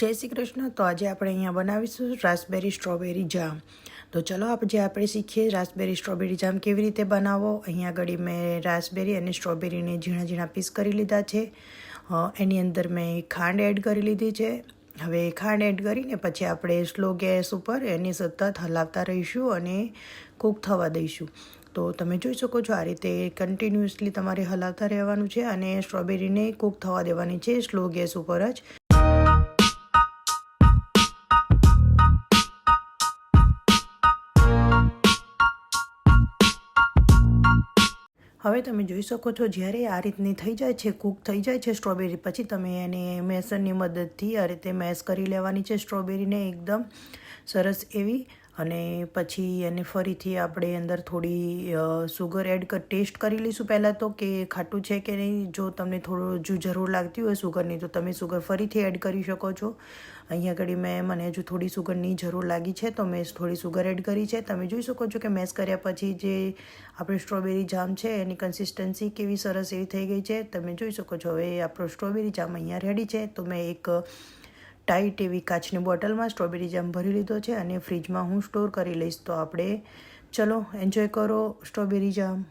જય શ્રી કૃષ્ણ. તો આજે આપણે અહીંયા બનાવીશું રાસબેરી સ્ટ્રોબેરી જામ. તો ચલો આજે આપણે શીખીએ રાસબેરી સ્ટ્રોબેરી જામ કેવી રીતે બનાવો. અહીંયા આગળ મેં રાસબેરી અને સ્ટ્રોબેરીને ઝીણા ઝીણા પીસ કરી લીધા છે. એની અંદર મેં ખાંડ એડ કરી લીધી છે. હવે ખાંડ એડ કરીને પછી આપણે સ્લો ગેસ ઉપર એની સતત હલાવતા રહીશું અને કૂક થવા દઈશું. તો તમે જોઈ શકો છો આ રીતે કન્ટિન્યુઅસલી તમારે હલાવતા રહેવાનું છે અને સ્ટ્રોબેરીને કૂક થવા દેવાની છે સ્લો ગેસ ઉપર જ. હવે તમે જોઈ શકો છો, જ્યારે આ રીતની થઈ જાય છે, કૂક થઈ જાય છે સ્ટ્રોબેરી, પછી તમે એને મેસરની મદદથી આ રીતે મેશ કરી લેવાની છે સ્ટ્રોબેરીને એકદમ સરસ એવી અને પછી એને ફરીથી આપણે અંદર થોડી સુગર એડ કર ટેસ્ટ કરી લઈશું પહેલાં તો કે ખાટું છે કે નહીં? જો તમને થોડું જો જરૂર લાગતી હોય સુગરની તો તમે સુગર ફરીથી એડ કરી શકો છો. અહીંયા આગળ મેં, મને હજુ થોડી સુગરની જરૂર લાગી છે, તો મેં થોડી સુગર એડ કરી છે. તમે જોઈ શકો છો કે મેસ કર્યા પછી જે આપણે સ્ટ્રોબેરી જામ છે, એની કન્સિસ્ટન્સી કેવી સરસ એવી થઈ ગઈ છે. તમે જોઈ શકો છો, હવે આપણો સ્ટ્રોબેરી જામ અહીંયા રેડી છે. તો મેં એક ટાઈટ એવી કાચની બોટલમાં સ્ટ્રોબેરી જામ ભરી લીધો છે અને ફ્રીજમાં હું સ્ટોર કરી લઈશ. તો આપણે ચલો, એન્જોય કરો સ્ટ્રોબેરી જામ.